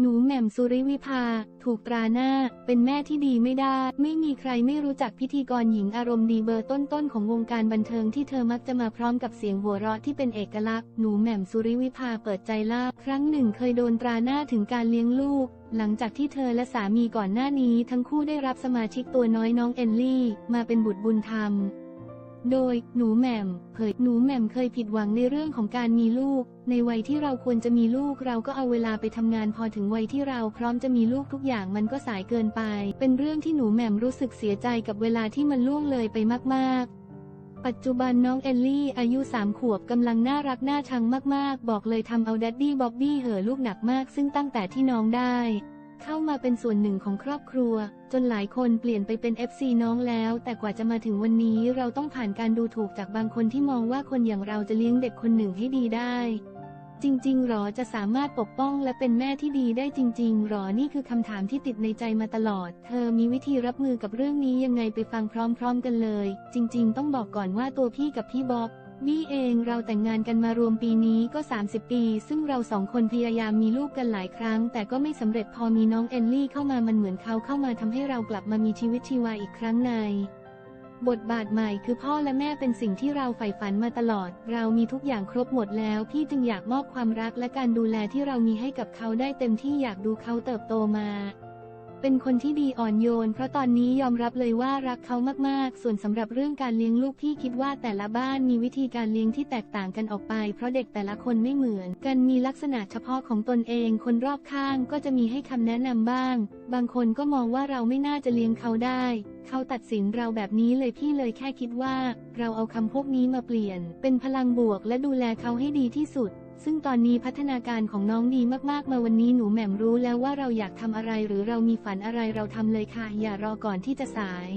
หนูแหม่มสุริวิภา ถูกตราหน้า เป็นแม่ที่ดีไม่ได้ ไม่มีใครไม่รู้จักพิธีกรหญิงอารมณ์ดีเบอร์ต้นๆของวงการบันเทิงที่เธอมักจะมาพร้อมกับเสียงหัวเราะที่เป็นเอกลักษณ์ หนูแหม่มสุริวิภาเปิดใจเล่าครั้งหนึ่งเคยโดนตราหน้าถึงการเลี้ยงลูก หลังจากที่เธอและสามีก่อนหน้านี้ ทั้งคู่ได้รับสมาชิกตัวน้อยน้องเอลลี่ มาเป็นบุตรบุญธรรม โดย หนูแหม่ม เผย หนูแหม่มเคยผิดหวังในเรื่องของการมีลูก ในวัยที่เราควรจะมีลูกเราก็เอาเวลาไปทำงานพอถึงวัยที่เราพร้อมจะมีลูกทุกอย่างมันก็สายเกินไป เป็นเรื่องที่หนูแหม่มรู้สึกเสียใจกับเวลาที่มันล่วงเลยไปมากๆปัจจุบันน้องเอลลี่อายุสามขวบกำลังน่ารักน่าชังมาก ๆ บอกเลยทำเอาแดดดี้บ๊อบบี้เห่อลูกหนักมาก ซึ่งตั้งแต่ที่น้องได้ เข้ามาเป็นส่วนหนึ่งของครอบครัว จนหลายคนเปลี่ยนไปเป็น FC น้องแล้ว แต่กว่าจะมาถึงวันนี้เราต้องผ่านการดูถูกจากบางคนที่มองว่าคนอย่างเราจะเลี้ยงเด็กคนหนึ่งให้ดีได้ จริง ๆ หรอจะสามารถปกป้องและเป็นแม่ที่ดีได้จริง ๆ หรอนี่คือคำถามที่ติดในใจมาตลอด เธอมีวิธีรับมือกับเรื่องนี้ยังไงไปฟังพร้อม ๆ กันเลย จริง ๆ ต้องบอกก่อนว่าตัวพี่กับพี่บ๊อบ บี้เองเราแต่งงานกันมารวมปีนี้ก็ 30 ปี ซึ่งเราสองคนพยายามมีลูกกันหลายครั้ง แต่ก็ไม่สำเร็จพอมีน้องเอลลี่เข้ามามันเหมือนเขาเข้ามาทำให้เรากลับมามีชีวิตชีวาอีกครั้งใน บทบาทใหม่คือพ่อและแม่เป็นสิ่งที่เราใฝ่ฝันมาตลอด เรามีทุกอย่างครบหมดแล้ว พี่จึงอยากมอบความรักและการดูแลที่เรามีให้กับเขาได้เต็มที่อยากดูเขาเติบโตมา เป็นคนที่ดีอ่อนโยน เพราะตอนนี้ยอมรับเลยว่ารักเขามากๆ ส่วนสำหรับเรื่องการเลี้ยงลูกพี่คิดว่าแต่ละบ้านมีวิธีการเลี้ยงที่แตกต่างกันออกไป เพราะเด็กแต่ละคนไม่เหมือน กันมีลักษณะเฉพาะของตนเอง คนรอบข้างก็จะมีให้คำแนะนำบ้าง บางคนก็มองว่าเราไม่น่าจะเลี้ยงเขาได้เขาตัดสินเราแบบนี้เลยพี่เลยแค่คิดว่า เราเอาคำพวกนี้มาเปลี่ยน เป็นพลังบวกและดูแลเขาให้ดีที่สุด ซึ่งตอนนี้พัฒนาการของน้องดีมากๆ มาวันนี้หนูแหม่มรู้แล้วว่าเราอยากทำอะไรหรือเรามีฝันอะไรเราทำเลยค่ะอย่ารอก่อนที่จะสาย